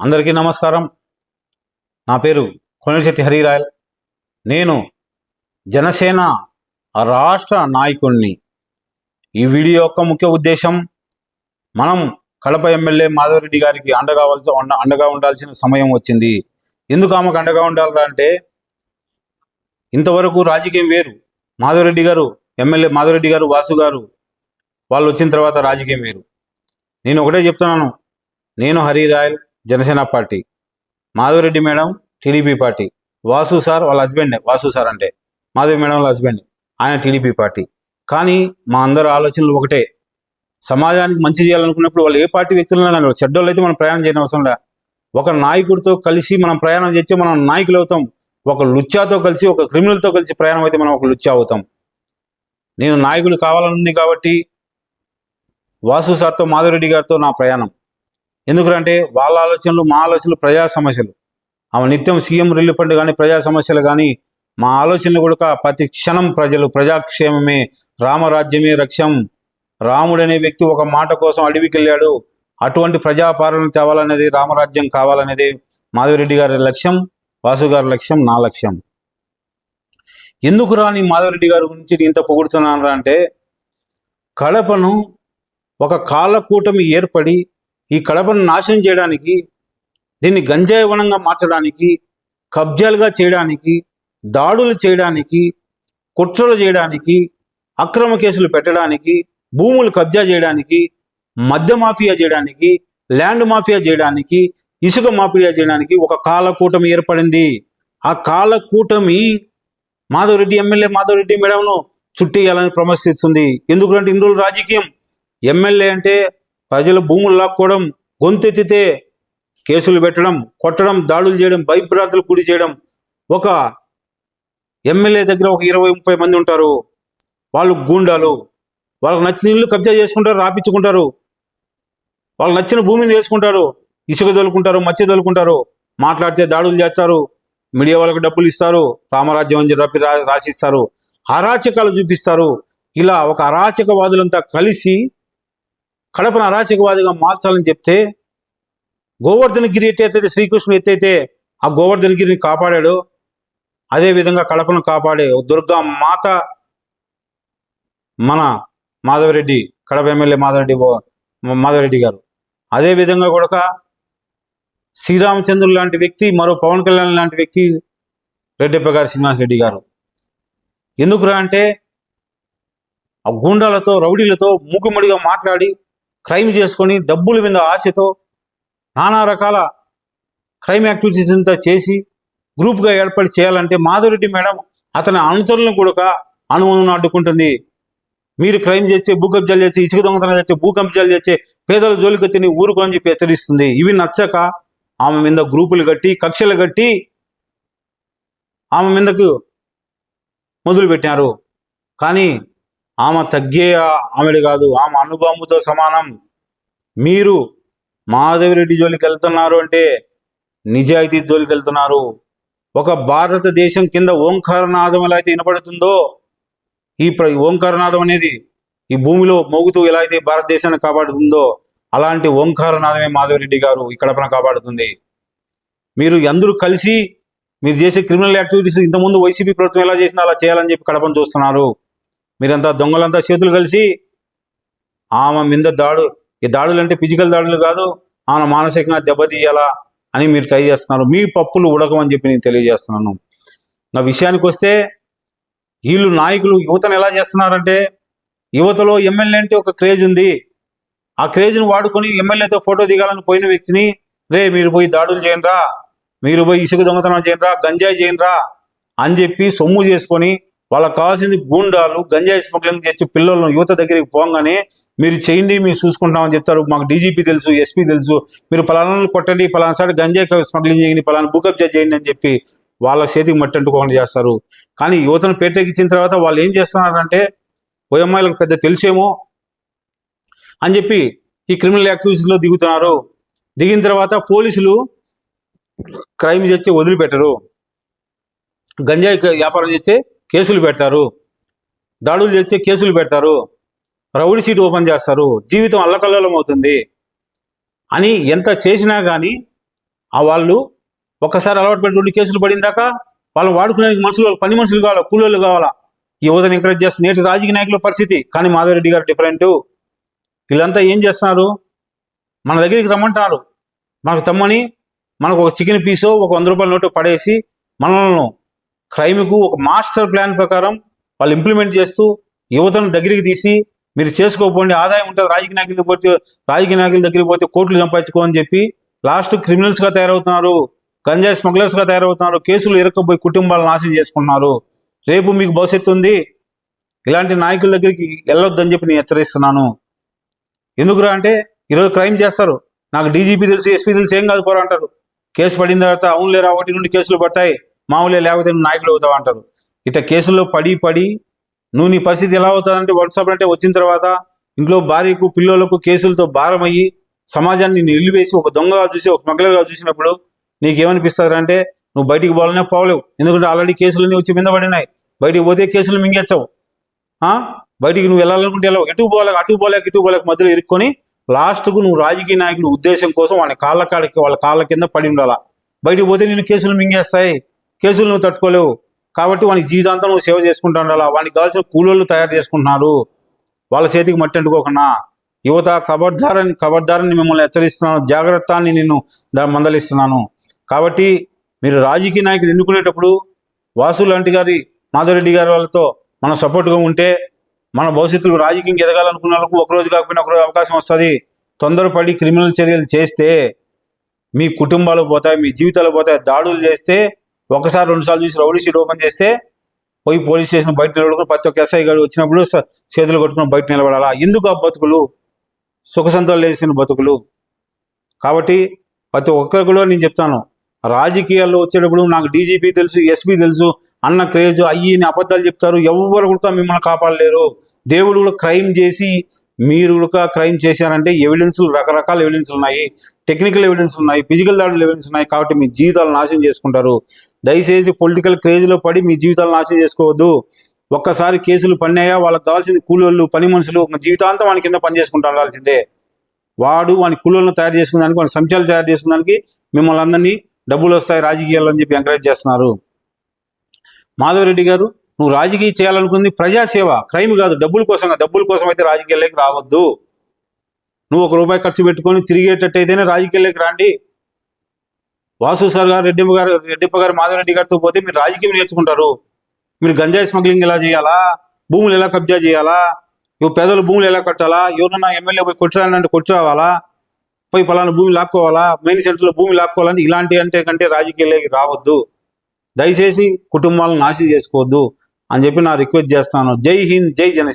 అందరికీ నమస్కారం. నా పేరు కొనిశెట్టి హరిరాయల్. నేను జనసేన రాష్ట్ర నాయకుడిని ఈ వీడియో యొక్క ముఖ్య ఉద్దేశం మనం కడప ఎమ్మెల్యే మాధవరెడ్డి గారికి అండగా అండగా ఉండాల్సిన సమయం వచ్చింది. ఎందుకు ఆమెకు అండగా ఉండాలంటే ఇంతవరకు రాజకీయం వేరు. మాధవరెడ్డి గారు ఎమ్మెల్యే మాధవరెడ్డి గారు వాసు గారు వాళ్ళు వచ్చిన తర్వాత రాజకీయం వేరు. నేను ఒకటే చెప్తున్నాను. నేను Hariroyal. Janasena party. Madhavareddy madam TDP party. Vasu sir వాళ్ళ హస్బెండ్ వాసు సార్ అంటే. మాధవి మేడం వాళ్ళ హస్బెండ్ ఆయన టీడీపీ పార్టీ. కానీ మా అందరి ఆలోచనలు ఒకటే. సమాజానికి మంచి చేయాలనుకున్నప్పుడు వాళ్ళు ఏ పార్టీ వ్యక్తులైనా చెడ్డోళ్ళు అయితే మనం ప్రయాణం చేయని అవసరం లే. ఒక నాయకుడితో కలిసి మనం ప్రయాణం చేస్తే మనం నాయకులు అవుతాం. ఒక లుచ్చాతో కలిసి ఒక క్రిమినల్తో కలిసి ప్రయాణం అయితే మనం ఒక లుచ్చా అవుతాం. నేను నాయకుడు కావాలనుంది కాబట్టి వాసు సార్తో మాధవరెడ్డి గారితో నా ప్రయాణం. ఎందుకంటే వాళ్ళ ఆలోచనలు మా ఆలోచనలు ప్రజా సమస్యలు. ఆమె నిత్యం సీఎం రిలీఫ్ ఫండ్ కానీ ప్రజా సమస్యలు కానీ మా ఆలోచనలు కూడా ప్రతి క్షణం ప్రజలు ప్రజాక్షేమమే రామరాజ్యమే రక్ష్యం రాముడనే వ్యక్తి ఒక మాట కోసం అడవికి వెళ్ళాడు అటువంటి ప్రజాపాలన తేవాలనేది రామరాజ్యం కావాలనేది మాధవరెడ్డి గారి లక్ష్యం వాసు గారి లక్ష్యం నా లక్ష్యం. ఎందుకు రాని మాధవరెడ్డి గారి గురించి నేను ఇంత పొగుడుతున్నాను అంటే కడపను ఒక కాలకూటమి ఏర్పడి ఈ కడపను నాశనం చేయడానికి దీన్ని గంజాయి వనంగా మార్చడానికి కబ్జాలుగా చేయడానికి దాడులు చేయడానికి కుట్రలు చేయడానికి అక్రమ కేసులు పెట్టడానికి భూములు కబ్జా చేయడానికి మద్య మాఫియా చేయడానికి ల్యాండ్ మాఫియా చేయడానికి ఇసుక మాఫియా చేయడానికి ఒక కాలకూటమి ఏర్పడింది. ఆ కాలకూటమి మాధవరెడ్డి ఎమ్మెల్యే మాధవరెడ్డి మేడంను చుట్టేయాలని ప్రమర్శిస్తుంది. ఎందుకంటే ఇన్ని రోజులు రాజకీయం. ఎమ్మెల్యే అంటే ప్రజల భూములు లాక్కోవడం గొంతెత్తితే కేసులు పెట్టడం కొట్టడం దాడులు చేయడం భయభ్రాంతులు గుడి చేయడం. ఒక ఎమ్మెల్యే దగ్గర ఒక ఇరవై ముప్పై మంది ఉంటారు. వాళ్ళు గూండాలు. వాళ్ళకి నచ్చిన ఇల్లు కబ్జా చేసుకుంటారు రాపించుకుంటారు. వాళ్ళకి నచ్చిన భూమిని చేసుకుంటారు ఇసుక దొలుకుంటారు మత్స్య దొలుకుంటారు మాట్లాడితే దాడులు చేస్తారు. మీడియా వాళ్ళకి డబ్బులు ఇస్తారు. రామరాజ్యం అని చెప్పి రా రాసిస్తారు. అరాచకాలు చూపిస్తారు. ఇలా ఒక అరాచకవాదులంతా కలిసి కడపను అరాచకవాదిగా మార్చాలని చెప్తే గోవర్ధనగిరి ఎట్టయితే శ్రీకృష్ణుడు ఎత్తైతే ఆ గోవర్ధనగిరిని కాపాడాడు అదే విధంగా కడపను కాపాడే దుర్గా మాత మన మాధవరెడ్డి కడప ఎమ్మెల్యే మాధవరెడ్డి మాధవరెడ్డి గారు. అదే విధంగా కూడా శ్రీరామచంద్రులు లాంటి వ్యక్తి మరో పవన్ కళ్యాణ్ లాంటి వ్యక్తి రెడ్డప్ప గారు శ్రీనివాసరెడ్డి గారు. ఎందుకురా అంటే ఆ గూండాలతో రౌడీలతో మూకుమ్మడిగా మాట్లాడి క్రైమ్ చేసుకొని డబ్బుల మీద ఆశతో నానా రకాల క్రైమ్ యాక్టివిటీస్ అంతా చేసి గ్రూప్గా ఏర్పాటు చేయాలంటే మాధురెడ్డి మేడం అతని అనుచరులను కూడా అనుమానం అడ్డుకుంటుంది. మీరు క్రైమ్ చేస్తే భూ కబ్జాలు చేస్తే ఇసుక దొంగతనం చేస్తే భూ కబ్జాలు చేస్తే పేదల జోలికి తిని ఊరుకోని చెప్పి హెచ్చరిస్తుంది. ఇవి నచ్చక ఆమె మీద గ్రూపులు కట్టి కక్షలు కట్టి ఆమె మీదకు మొదలు పెట్టారు కానీ ఆమె తగ్గే ఆమెడు కాదు ఆమె అనుబాంబుతో సమానం. మీరు మాధవిరెడ్డి జోలికి వెళ్తున్నారు అంటే నిజాయితీ జోలికి వెళ్తున్నారు ఒక భారతదేశం కింద ఓంకారనాదం ఎలా అయితే వినపడుతుందో ఈ ప్ర ఓంకారనాదం అనేది ఈ భూమిలో మోగుతూ ఎలా అయితే భారతదేశాన్ని కాపాడుతుందో అలాంటి ఓంకారనాథమే మాధవరెడ్డి గారు ఈ కడపను కాపాడుతుంది. మీరు అందరూ కలిసి మీరు చేసే క్రిమినల్ యాక్టివిటీస్ ఇంతకుముందు వైసీపీ ప్రభుత్వం ఎలా చేసిందో అలా చేయాలని చెప్పి కడపను చూస్తున్నారు. మీరంతా దొంగలంతా చేతులు కలిసి ఆమె మీద దాడు ఈ దాడులు అంటే ఫిజికల్ దాడులు కాదు ఆమె మానసికంగా దెబ్బతీయాలా అని మీరు ట్రై చేస్తున్నారు. మీ పప్పులు ఉడకమని చెప్పి నేను తెలియజేస్తున్నాను. నా విషయానికి వస్తే వీళ్ళు నాయకులు యువతను ఎలా చేస్తున్నారంటే యువతలో ఎమ్మెల్యే అంటే ఒక క్రేజ్ ఉంది. ఆ క్రేజ్ను వాడుకొని ఎమ్మెల్యేతో ఫోటో దిగాలని పోయిన వ్యక్తిని రే మీరు పోయి దాడులు చేయండిరా మీరు పోయి ఇసుక దొంగతనం చేయండిరా గంజాయి చేయండిరా అని చెప్పి సొమ్ము చేసుకొని వాళ్ళకి కావాల్సింది గూండాలు గంజాయి స్మగ్లింగ్ చేసి పిల్లలను యువత దగ్గరికి పోగానే మీరు చేయండి మేము చూసుకుంటామని చెప్తారు. మాకు డీజీపీ తెలుసు ఎస్పీ తెలుసు. మీరు పలానాలు కొట్టండి పలానా సార్ గంజాయి స్మగ్లింగ్ చేయండి పలానా బుకబ్జా చేయండి అని చెప్పి వాళ్ళ చేతికి మట్టి అంటుకోకుండా చేస్తారు. కానీ యువతను పేటెక్కించిన తర్వాత వాళ్ళు ఏం చేస్తున్నారంటే ఓ అమ్మాయిలకు పెద్ద తెలిసేమో అని చెప్పి ఈ క్రిమినల్ యాక్టివిటీస్లో దిగుతున్నారు. దిగిన తర్వాత పోలీసులు క్రైమ్ చేస్తే వదిలిపెట్టరు. గంజాయి క- వ్యాపారం చేస్తే కేసులు పెడతారు. దాడులు చేస్తే కేసులు పెడతారు. రౌడీ సీట్ ఓపెన్ చేస్తారు. జీవితం అల్లకల్లోలం అవుతుంది అని ఎంత చేసినా కానీ ఆ వాళ్ళు ఒక్కసారి అలవాటు పెట్టి రెండు కేసులు పడిందాక వాళ్ళు వాడుకునే మనుషులు పని మనుషులు కావాలా కూలీలు కావాలా? ఈ యువతను ఎంకరేజ్ చేస్తున్న నేటి రాజకీయ నాయకుల పరిస్థితి. కానీ మాధవరెడ్డి గారు డిఫరెంట్ వీళ్ళంతా ఏం చేస్తున్నారు? మన దగ్గరికి రమ్మంటున్నారు. మనకు తమ్మని మనకు ఒక చికెన్ పీసో ఒక వంద రూపాయల నోటు పడేసి మనల్ని క్రైమ్కు ఒక మాస్టర్ ప్లాన్ ప్రకారం వాళ్ళు ఇంప్లిమెంట్ చేస్తూ యువతను దగ్గరికి తీసి మీరు చేసుకోకపోండి ఆదాయం ఉంటుంది రాజకీయ నాయకులు పోతే రాజకీయ నాయకుల దగ్గరికి పోతే కోట్లు సంపాదించుకో అని చెప్పి లాస్ట్ క్రిమినల్స్గా తయారవుతున్నారు గంజాయి స్మగ్లర్స్గా తయారవుతున్నారు కేసులు ఇరక్కపోయి కుటుంబాలు నాశనం చేసుకుంటున్నారు. రేపు మీకు భవిష్యత్తు ఉంది ఇలాంటి నాయకుల దగ్గరికి వెళ్ళొద్దని చెప్పి నేను హెచ్చరిస్తున్నాను. ఎందుకురా అంటే ఈరోజు క్రైమ్ చేస్తారు నాకు డీజీపీ తెలుసు ఎస్పీ తెలుసు ఏం కాదు పోరా అంటారు. కేసు పడిన తర్వాత అవును లేరా ఒకటి నుండి కేసులు పడతాయి. మామూలే లేకపోతే నువ్వు నాయకులు అవుతావు అంటారు. ఇట్లా కేసుల్లో పడి పడి నువ్వు నీ పరిస్థితి ఎలా అవుతుందంటే వాట్సాప్ అంటే వచ్చిన తర్వాత ఇంట్లో భార్యకు పిల్లలకు కేసులతో భారమయ్యి సమాజాన్ని నేను ఇల్లు వేసి ఒక దొంగగా చూసి ఒక స్మగ్లర్గా చూసినప్పుడు నీకేమనిపిస్తుంది అంటే నువ్వు బయటికి పోవాలనే పోలేవు ఎందుకంటే ఆల్రెడీ కేసులన్నీ వచ్చి మీద పడినాయి. బయటికి పోతే కేసులు మింగేచ్చావు ఆ? బయటికి నువ్వు వెళ్ళాలనుకుంటే వెళ్ళవు. ఎటు పోలేక అటు పోలేక ఇటు పోలేక మధ్యలో ఇరుక్కొని లాస్ట్కు నువ్వు రాజకీయ నాయకుడి ఉద్దేశం కోసం వాళ్ళ కాళ్ళ కాడికి వాళ్ళ కాళ్ళ కింద పడి ఉండాలా. బయటికి పోతే నేను కేసులు మింగేస్తాయి. కేసులు నువ్వు తట్టుకోలేవు. కాబట్టి వానికి జీవితాంతం నువ్వు సేవ చేసుకుంటా ఉండాలా వానికి కావాల్సిన కూలోళ్ళు తయారు చేసుకుంటున్నారు. వాళ్ళ చేతికి మట్టి అంటుకోకుండా. యువత కబర్దారని కబర్దారని మిమ్మల్ని హెచ్చరిస్తున్నాను. జాగ్రత్త అని నేను దా- మందలిస్తున్నాను. కాబట్టి మీరు రాజకీయ నాయకులు ఎన్నుకునేటప్పుడు వాసు లాంటి గారి మాధవరెడ్డి గారి వాళ్ళతో మనం సపోర్ట్గా ఉంటే మన భవిష్యత్తులో రాజకీయం ఎదగాలనుకున్న వాళ్ళకు ఒక రోజు కాకపోయినా ఒకరోజు అవకాశం వస్తుంది. తొందరపడి క్రిమినల్ చర్యలు చేస్తే మీ కుటుంబాలు పోతాయి మీ జీవితాలు పోతాయి దాడులు చేస్తే ఒకసారి రెండు సార్లు చూసి రౌడీ షీట్ ఓపెన్ చేస్తే పోయి పోలీస్ స్టేషన్ బయట నిలబడుకుని ప్రతి ఒక్క ఎస్ఐ గారు వచ్చినప్పుడు చేతులు కొట్టుకుని బయట నిలబడాలా? ఎందుకు ఆ బతుకులు? సుఖ లేచిన బతుకులు. కాబట్టి ప్రతి ఒక్కరు కూడా నేను చెప్తాను రాజకీయాల్లో వచ్చేటప్పుడు నాకు డీజీపీ తెలుసు ఎస్పీ తెలుసు అన్న క్రేజ్ అయ్యి అని అబద్ధాలు చెప్తారు ఎవరు కూడా మిమ్మల్ని కాపాడలేరు. దేవుడు కూడా క్రైమ్ చేసి మీరు కూడా క్రైమ్ చేశారంటే ఎవిడెన్స్లు రకరకాల ఎవిడెన్స్లు ఉన్నాయి. టెక్నికల్ ఎవిడెన్స్ ఉన్నాయి ఫిజికల్ దాడులు ఎవిడెన్స్ ఉన్నాయి కాబట్టి మీ జీవితాలు నాశనం చేసుకుంటారు. దయచేసి పొలిటికల్ క్రేజ్లో పడి మీ జీవితాలు నాశనం చేసుకోవద్దు. ఒక్కసారి కేసులు పన్నాయా వాళ్ళకి కావాల్సింది కూలోళ్ళు పని మనుషులు జీవితాంతం వాని కింద పనిచేసుకుంటా ఉండాల్సిందే. వాడు వాని కూలోళ్ళను తయారు చేసుకున్నానికి వాని సంచాలు తయారు చేసుకున్నానికి మిమ్మల్ని అందరినీ డబ్బులు వస్తాయి రాజకీయాల్లో అని చెప్పి ఎంకరేజ్ చేస్తున్నారు. మాధవరెడ్డి గారు నువ్వు రాజకీయ చేయాలనుకుంది ప్రజాసేవ క్రైమ్ కాదు డబ్బుల కోసం డబ్బుల కోసం అయితే రాజకీయాల్లోకి రావద్దు. నువ్వు ఒక రూపాయి ఖర్చు పెట్టుకొని తిరిగేటట్టు అయితేనే రాజకీయాల్లోకి రాండి. వాసు సార్ గారు రెడ్డిమ్మ గారు రెడ్డిప్ప గారు మాధవరెడ్డి గారితో పోతే మీరు రాజకీయం నేర్చుకుంటారు. మీరు గంజాయి స్మగ్లింగ్ ఎలా చేయాలా? భూములు ఎలా కబ్జా చేయాలా? ఇవి పేదలు భూములు ఎలా కట్టాలా? ఎవరన్నా ఎమ్మెల్యే పోయి కొట్టిరాలంటే కొట్టిరావాలా పోయి పలానా భూమి లాక్కోవాలా? మెయిన్ సెంటర్లో భూమి లాక్కోవాలంటే ఇలాంటి అంటే కంటే రాజకీయాలకి రావద్దు. దయచేసి కుటుంబాలను నాశనం చేసుకోవద్దు అని చెప్పి నా రిక్వెస్ట్ చేస్తాను. జై హింద్ జై జనసేన.